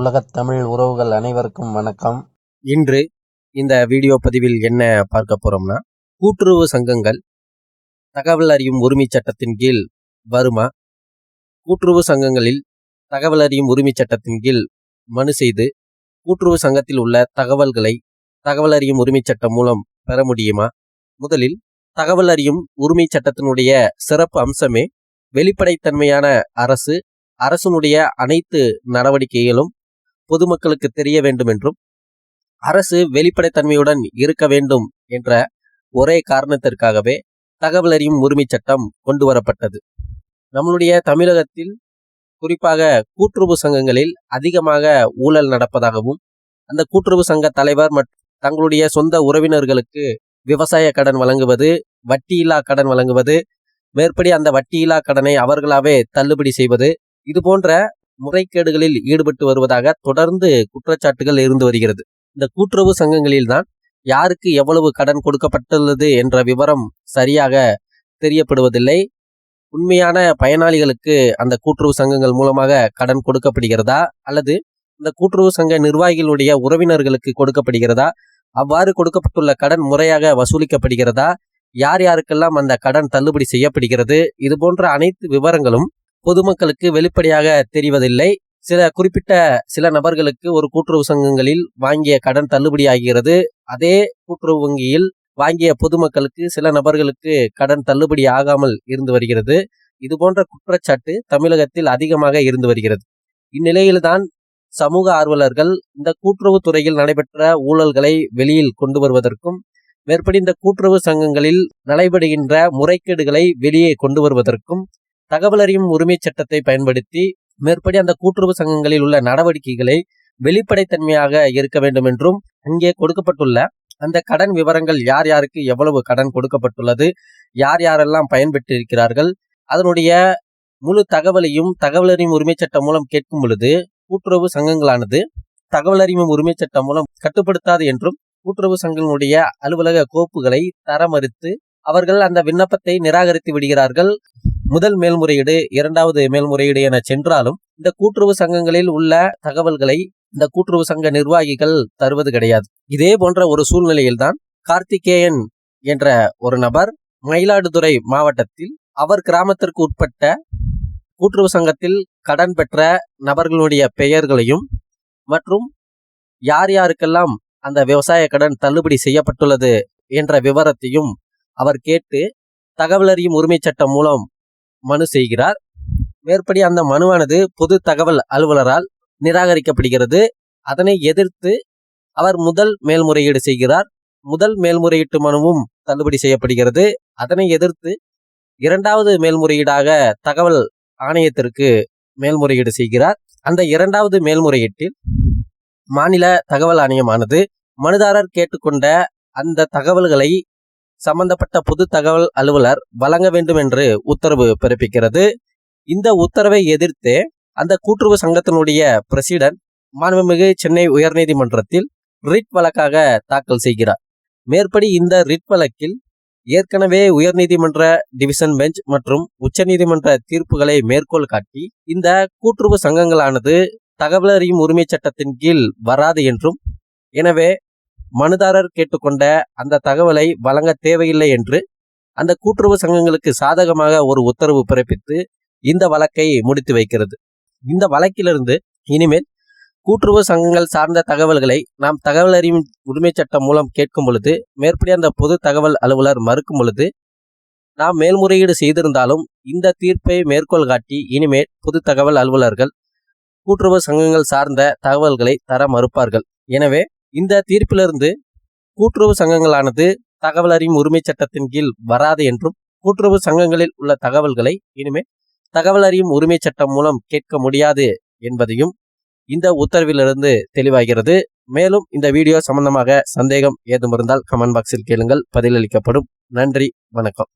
உலகத் தமிழ் உறவுகள் அனைவருக்கும் வணக்கம். இன்று இந்த வீடியோ பதிவில் என்ன பார்க்க போறோம்னா கூட்டுறவு சங்கங்கள் தகவல் அறியும் உரிமை சட்டத்தின் கீழ் வருமா? கூட்டுறவு சங்கங்களில் தகவல் அறியும் உரிமை சட்டத்தின் கீழ் மனு செய்து கூட்டுறவு சங்கத்தில் உள்ள தகவல்களை தகவல் அறியும் உரிமை சட்டம் மூலம் பெற முடியுமா? முதலில் தகவல் அறியும் உரிமை சட்டத்தினுடைய சிறப்பு அம்சமே வெளிப்படைத்தன்மையான அரசு அரசனுடைய அனைத்து நடவடிக்கைகளும் பொதுமக்களுக்கு தெரிய வேண்டும் என்றும் அரசு வெளிப்படைத்தன்மையுடன் இருக்க வேண்டும் என்ற ஒரே காரணத்திற்காகவே தகவல் அறியும் உரிமை சட்டம் கொண்டு வரப்பட்டது. நம்மளுடைய தமிழகத்தில் குறிப்பாக கூட்டுறவு சங்கங்களில் அதிகமாக ஊழல் நடப்பதாகவும் அந்த கூட்டுறவு சங்க தலைவர் மற்றும் தங்களுடைய சொந்த உறவினர்களுக்கு விவசாய கடன் வழங்குவது வட்டியில்லா கடன் வழங்குவது மேற்படி அந்த வட்டியில்லா கடனை அவர்களாவே தள்ளுபடி செய்வது இது போன்ற முறைகேடுகளில் ஈடுபட்டு வருவதாக தொடர்ந்து குற்றச்சாட்டுகள் இருந்து வருகிறது. இந்த கூட்டுறவு சங்கங்களில்தான் யாருக்கு எவ்வளவு கடன் கொடுக்கப்பட்டுள்ளது என்ற விவரம் சரியாக தெரியப்படுவதில்லை. உண்மையான பயனாளிகளுக்கு அந்த கூட்டுறவு சங்கங்கள் மூலமாக கடன் கொடுக்கப்படுகிறதா? அல்லது இந்த கூட்டுறவு சங்க நிர்வாகிகளுடைய உறவினர்களுக்கு கொடுக்கப்படுகிறதா? அவ்வாறு கொடுக்கப்பட்டுள்ள கடன் முறையாக வசூலிக்கப்படுகிறதா? யார் யாருக்கெல்லாம் அந்த கடன் தள்ளுபடி செய்யப்படுகிறது? இது போன்ற அனைத்து விவரங்களும் பொதுமக்களுக்கு வெளிப்படையாக தெரிவதில்லை. சில குறிப்பிட்ட சில நபர்களுக்கு ஒரு கூட்டுறவு சங்கங்களில் வாங்கிய கடன் தள்ளுபடி ஆகிறது அதே கூட்டுறவு வங்கியில் வாங்கிய பொதுமக்களுக்கு சில நபர்களுக்கு கடன் தள்ளுபடி ஆகாமல் இருந்து வருகிறது. இது போன்ற குற்றச்சாட்டு தமிழகத்தில் அதிகமாக இருந்து வருகிறது. இந்நிலையில்தான் சமூக ஆர்வலர்கள் இந்த கூட்டுறவு துறையில் நடைபெற்ற ஊழல்களை வெளியில் கொண்டு வருவதற்கும் மேற்படி இந்த கூட்டுறவு சங்கங்களில் நடைபெறுகின்ற முறைகேடுகளை வெளியே கொண்டு வருவதற்கும் தகவல் அறியும் உரிமை சட்டத்தை பயன்படுத்தி மேற்படி அந்த கூட்டுறவு சங்கங்களில் உள்ள நடவடிக்கைகளை வெளிப்படைத்தன்மையாக இருக்க வேண்டும் என்றும் அங்கே கொடுக்கப்பட்டுள்ள அந்த கடன் விவரங்கள் யார் யாருக்கு எவ்வளவு கடன் கொடுக்கப்பட்டுள்ளது யார் யாரெல்லாம் பயன்பெற்றிருக்கிறார்கள் அதனுடைய முழு தகவலையும் தகவல் அறியும் உரிமை சட்டம் மூலம் கேட்கும் பொழுது கூட்டுறவு சங்கங்களானது தகவல் அறியும் உரிமை சட்டம் மூலம் கட்டுப்படுத்தாது என்றும் கூட்டுறவு சங்கங்களுடைய அலுவலக கோப்புகளை தர மறுத்து அவர்கள் அந்த விண்ணப்பத்தை நிராகரித்து விடுகிறார்கள். முதல் மேல்முறையீடு இரண்டாவது மேல்முறையீடு என சென்றாலும் இந்த கூட்டுறவு சங்கங்களில் உள்ள தகவல்களை இந்த கூட்டுறவு சங்க நிர்வாகிகள் தருவது கிடையாது. இதே போன்ற ஒரு சூழ்நிலையில்தான் கார்த்திகேயன் என்ற ஒரு நபர் மயிலாடுதுறை மாவட்டத்தில் அவர் கிராமத்திற்கு உட்பட்ட கூட்டுறவு சங்கத்தில் கடன் பெற்ற நபர்களுடைய பெயர்களையும் மற்றும் யார் யாருக்கெல்லாம் அந்த விவசாய கடன் தள்ளுபடி செய்யப்பட்டுள்ளது என்ற விவரத்தையும் அவர் கேட்டு தகவல் அறியும் உரிமை சட்டம் மூலம் மனு செய்கிறார். மேற்படி அந்த மனுவானது பொது தகவல் அலுவலரால் நிராகரிக்கப்படுகிறது. அதனை எதிர்த்து அவர் முதல் மேல்முறையீடு செய்கிறார். முதல் மேல்முறையீட்டு மனுவும் தள்ளுபடி செய்யப்படுகிறது. அதனை எதிர்த்து இரண்டாவது மேல்முறையீடாக தகவல் ஆணையத்திற்கு மேல்முறையீடு செய்கிறார். அந்த இரண்டாவது மேல்முறையீட்டில் மாநில தகவல் ஆணையமானது மனுதாரர் கேட்டுக்கொண்ட அந்த தகவல்களை சம்பந்தப்பட்ட பொது தகவல் அலுவலர் வழங்க வேண்டும் என்று உத்தரவு பிறப்பிக்கிறது. இந்த உத்தரவை எதிர்த்து அந்த கூட்டுறவு சங்கத்தினுடைய பிரசிடன்ட் மாண்புமிகு சென்னை உயர்நீதிமன்றத்தில் ரிட் வழக்காக தாக்கல் செய்கிறார். மேற்படி இந்த ரிட் வழக்கில் ஏற்கனவே உயர்நீதிமன்ற டிவிஷன் பெஞ்ச் மற்றும் உச்சநீதிமன்ற தீர்ப்புகளை மேற்கோள் காட்டி இந்த கூட்டுறவு சங்கங்களானது தகவல் அறியும் உரிமை சட்டத்தின் கீழ் வராது என்றும் எனவே மனுதாரர் கேட்டுக்கொண்ட அந்த தகவலை வழங்க தேவையில்லை என்று அந்த கூட்டுறவு சங்கங்களுக்கு சாதகமாக ஒரு உத்தரவு பிறப்பித்து இந்த வழக்கை முடித்து வைக்கிறது. இந்த வழக்கிலிருந்து இனிமேல் கூட்டுறவு சங்கங்கள் சார்ந்த தகவல்களை நாம் தகவல் அறியும் உரிமை சட்டம் மூலம் கேட்கும் பொழுது மேற்படி அந்த பொது தகவல் அலுவலர் மறுக்கும் பொழுது நாம் மேல்முறையீடு செய்திருந்தாலும் இந்த தீர்ப்பை மேற்கோள் காட்டி இனிமேல் பொது தகவல் அலுவலர்கள் கூட்டுறவு சங்கங்கள் சார்ந்த தகவல்களை தர மறுப்பார்கள். எனவே இந்த தீர்ப்பிலிருந்து கூட்டுறவு சங்கங்களானது தகவல் அறியும் உரிமை சட்டத்தின் கீழ் வராது என்றும் கூட்டுறவு சங்கங்களில் உள்ள தகவல்களை இனிமேல் தகவல் அறியும் உரிமை சட்டம் மூலம் கேட்க முடியாது என்பதையும் இந்த உத்தரவிலிருந்து தெளிவாகிறது. மேலும் இந்த வீடியோ சம்பந்தமாக சந்தேகம் ஏதும் இருந்தால் கமெண்ட் பாக்ஸில் கேளுங்கள். பதிலளிக்கப்படும். நன்றி. வணக்கம்.